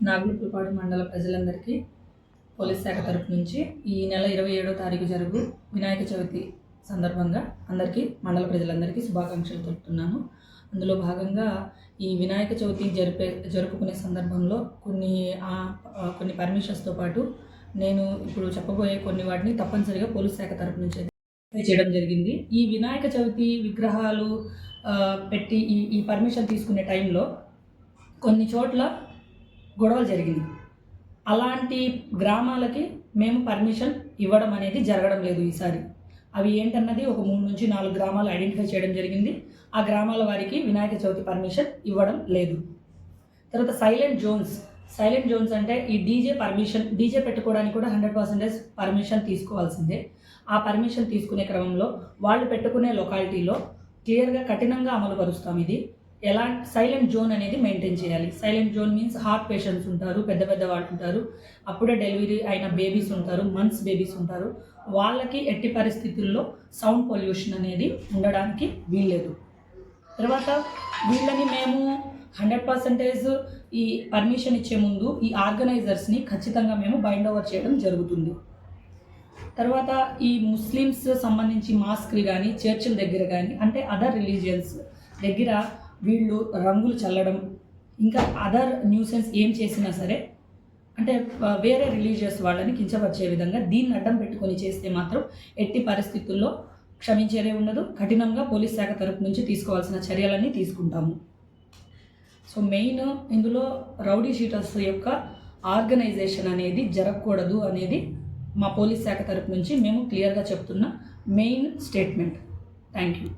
నాగులపులపాడు మండల ప్రజలందరికీ పోలీస్ శాఖ తరపు నుంచి ఈ నెల ఇరవై ఏడో తారీఖు జరుగు వినాయక చవితి సందర్భంగా అందరికీ మండల ప్రజలందరికీ శుభాకాంక్షలు తెలుపుతున్నాను. అందులో భాగంగా ఈ వినాయక చవితి జరిపే జరుపుకునే సందర్భంలో కొన్ని కొన్ని పర్మిషన్స్తో పాటు నేను ఇప్పుడు చెప్పబోయే కొన్ని వాటిని తప్పనిసరిగా పోలీస్ శాఖ తరపు నుంచి చేయడం జరిగింది. ఈ వినాయక చవితి విగ్రహాలు పెట్టి ఈ ఈ పర్మిషన్ తీసుకునే టైంలో కొన్ని చోట్ల గొడవలు జరిగింది. అలాంటి గ్రామాలకి మేము పర్మిషన్ ఇవ్వడం అనేది జరగడం లేదు ఈసారి. అవి ఏంటన్నది ఒక మూడు నుంచి నాలుగు గ్రామాలు ఐడెంటిఫై చేయడం జరిగింది. ఆ గ్రామాల వారికి వినాయక చవితి పర్మిషన్ ఇవ్వడం లేదు. తర్వాత సైలెంట్ జోన్స్ సైలెంట్ జోన్స్ అంటే ఈ డీజే పర్మిషన్ డీజే పెట్టుకోవడానికి కూడా హండ్రెడ్ పర్సెంటేజ్ పర్మిషన్ తీసుకోవాల్సిందే. ఆ పర్మిషన్ తీసుకునే క్రమంలో వాళ్ళు పెట్టుకునే లొకాలిటీలో క్లియర్గా కఠినంగా అమలు పరుస్తాం ఇది. ఎలా సైలెంట్ జోన్ అనేది మెయింటైన్ చేయాలి. Silent zone means heart patients ఉంటారు పెద్ద పెద్ద వాళ్ళు ఉంటారు అప్పుడే డెలివరీ అయిన బేబీస్ ఉంటారు మంత్స్ బేబీస్ ఉంటారు. వాళ్ళకి ఎట్టి పరిస్థితుల్లో సౌండ్ పొల్యూషన్ అనేది ఉండడానికి వీల్లేదు. తర్వాత వీళ్ళని మేము హండ్రెడ్ పర్సెంటేజ్ ఈ పర్మిషన్ ఇచ్చే ముందు ఈ ఆర్గనైజర్స్ని ఖచ్చితంగా మేము బైండ్ ఓవర్ చేయడం జరుగుతుంది. తర్వాత ఈ ముస్లిమ్స్ సంబంధించి మాస్క్లు కానీ చర్చిల దగ్గర కానీ అంటే అదర్ రిలీజియన్స్ దగ్గర వీళ్ళు రంగులు చల్లడం ఇంకా అదర్ న్యూసెన్స్ ఏం చేసినా సరే అంటే వేరే రిలీజియస్ వాళ్ళని కించపరిచే విధంగా దీన్ని అడ్డం పెట్టుకొని చేస్తే మాత్రం ఎట్టి పరిస్థితుల్లో క్షమించేదే ఉండదు. కఠినంగా పోలీస్ శాఖ తరపు నుంచి తీసుకోవాల్సిన చర్యలన్నీ తీసుకుంటాము. సో మెయిన్ ఇందులో రౌడీ షీటర్స్ యొక్క ఆర్గనైజేషన్ అనేది జరగకూడదు అనేది మా పోలీస్ శాఖ తరపు నుంచి మేము క్లియర్గా చెప్తున్న మెయిన్ స్టేట్మెంట్. Thank you.